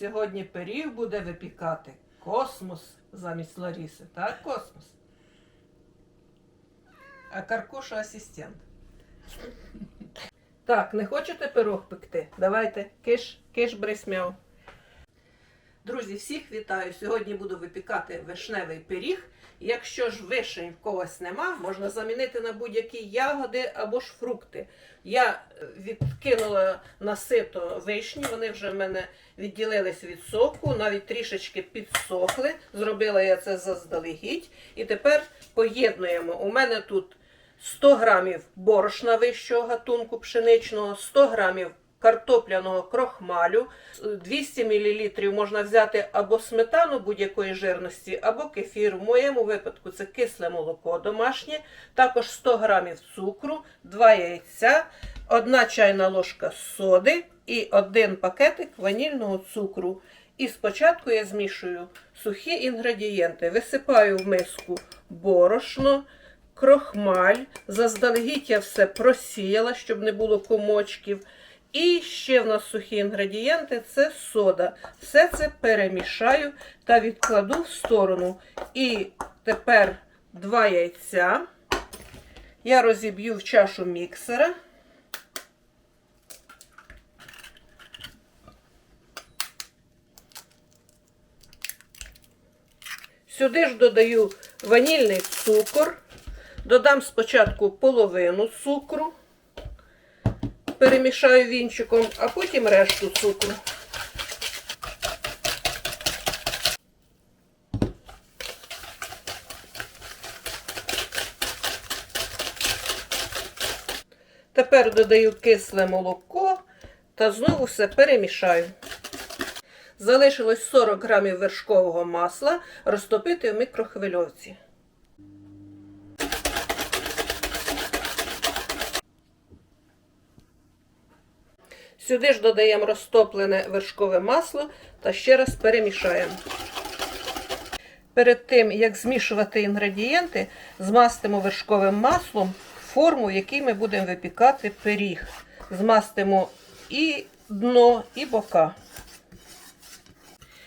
Сьогодні пиріг буде випікати космос замість Ларіси. Так, космос? А Каркуша асистент. Так, не хочете пирог пекти? Давайте, киш, киш брисмяв. Друзі, всіх вітаю! Сьогодні буду випікати вишневий пиріг. Якщо ж вишень в когось нема, можна замінити на будь-які ягоди або ж фрукти. Я е, відкинула на сито вишні, вони вже в мене відділились від соку, навіть трішечки підсохли. Зробила я це заздалегідь. І тепер поєднуємо. У мене тут 100 грамів борошна вищого гатунку пшеничного, 100 грамів картопляного крохмалю, 200 мл можна взяти або сметану будь-якої жирності, або кефір. В моєму випадку це кисле молоко домашнє, також 100 грамів цукру, 2 яйця, 1 чайна ложка соди і 1 пакетик ванільного цукру. І спочатку я змішую сухі інгредієнти. Висипаю в миску борошно, крохмаль. Заздалегідь я все просіяла, щоб не було комочків. І ще в нас сухі інгредієнти це сода. Все це перемішаю та відкладу в сторону. І тепер два яйця. Я розіб'ю в чашу міксера. Сюди ж додаю ванільний цукор. Додам спочатку половину цукру перемішаю вінчиком, а потім решту цукру. Тепер додаю кисле молоко та знову все перемішаю. Залишилось 40 грамів вершкового масла розтопити в мікрохвильовці. Сюди ж додаємо розтоплене вершкове масло та ще раз перемішаємо. Перед тим, як змішувати інгредієнти, змастимо вершковим маслом форму, в якій ми будемо випікати пиріг. Змастимо і дно, і бока.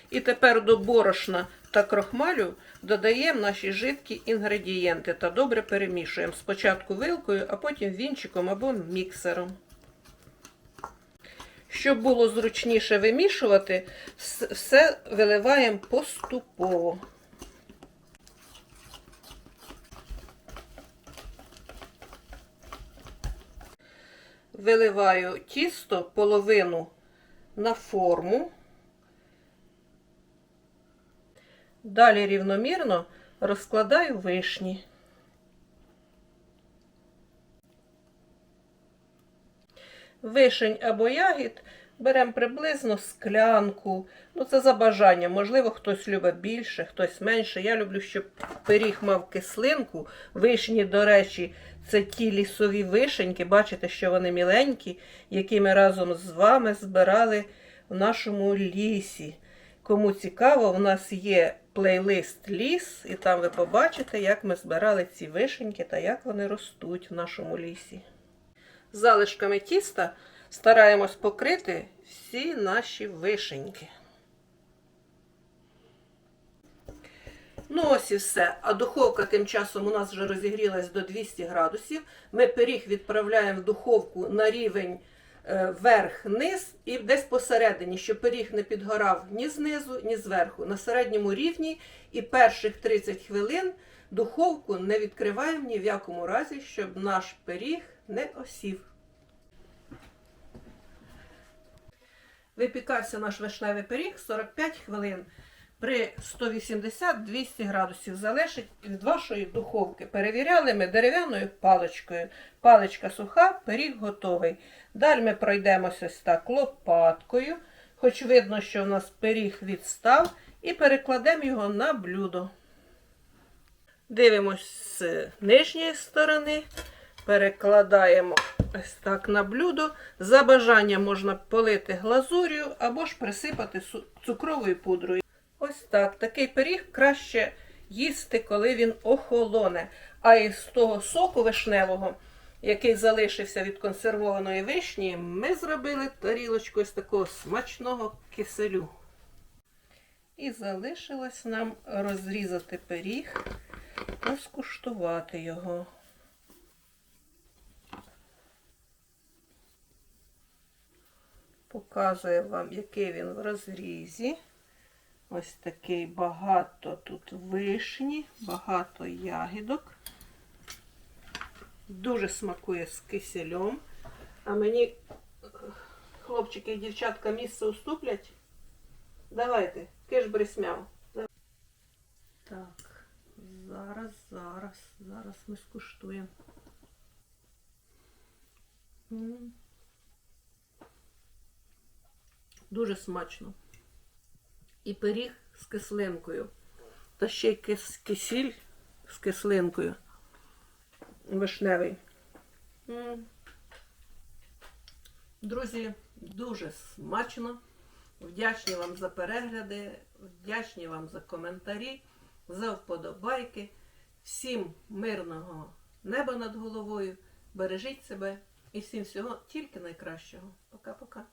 І тепер до борошна та крохмалю додаємо наші жидкі інгредієнти та добре перемішуємо. Спочатку вилкою, а потім вінчиком або міксером. Щоб було зручніше вимішувати, все виливаємо поступово. Виливаю тісто половину на форму. Далі рівномірно розкладаю вишні. Вишень або ягід беремо приблизно склянку. Ну, це за бажанням. Можливо, хтось любить більше, хтось менше. Я люблю, щоб пиріг мав кислинку. Вишні, до речі, це ті лісові вишеньки. Бачите, що вони міленькі, які ми разом з вами збирали в нашому лісі. Кому цікаво, у нас є плейлист ліс, і там ви побачите, як ми збирали ці вишеньки та як вони ростуть в нашому лісі. Залишками тіста стараємось покрити всі наші вишеньки. Ну, ось і все. А духовка тим часом у нас вже розігрілась до 200 градусів. Ми пиріг відправляємо в духовку на рівень е, верх-низ і десь посередині, щоб пиріг не підгорав ні знизу, ні зверху. На середньому рівні і перших 30 хвилин духовку не відкриваємо ні в якому разі, щоб наш пиріг не осів. Випікався наш вишневий пиріг 45 хвилин при 180-200 градусів. Залежить від вашої духовки. Перевіряли ми дерев'яною паличкою. Паличка суха, пиріг готовий. Далі ми пройдемося ось так лопаткою, хоч видно, що в нас пиріг відстав, і перекладемо його на блюдо. Дивимось з нижньої сторони, перекладаємо ось так на блюдо. За бажанням можна полити глазур'ю або ж присипати цукровою пудрою. Ось так. Такий пиріг краще їсти, коли він охолоне. А із того соку вишневого, який залишився від консервованої вишні, ми зробили тарілочку із такого смачного киселю. І залишилось нам розрізати пиріг та скуштувати його. Показую вам, який він в розрізі. Ось такий багато тут вишні, багато ягідок. Дуже смакує з кисельом. А мені хлопчики і дівчатка місце уступлять. Давайте, киш бресмяв. Так, зараз, зараз, зараз ми скуштуємо. М. Дуже смачно. І пиріг з кислинкою. Та ще й кис- кисіль з кислинкою. Вишневий. Друзі, дуже смачно. Вдячні вам за перегляди, вдячні вам за коментарі, за вподобайки. Всім мирного неба над головою. Бережіть себе і всім всього тільки найкращого. Пока-пока.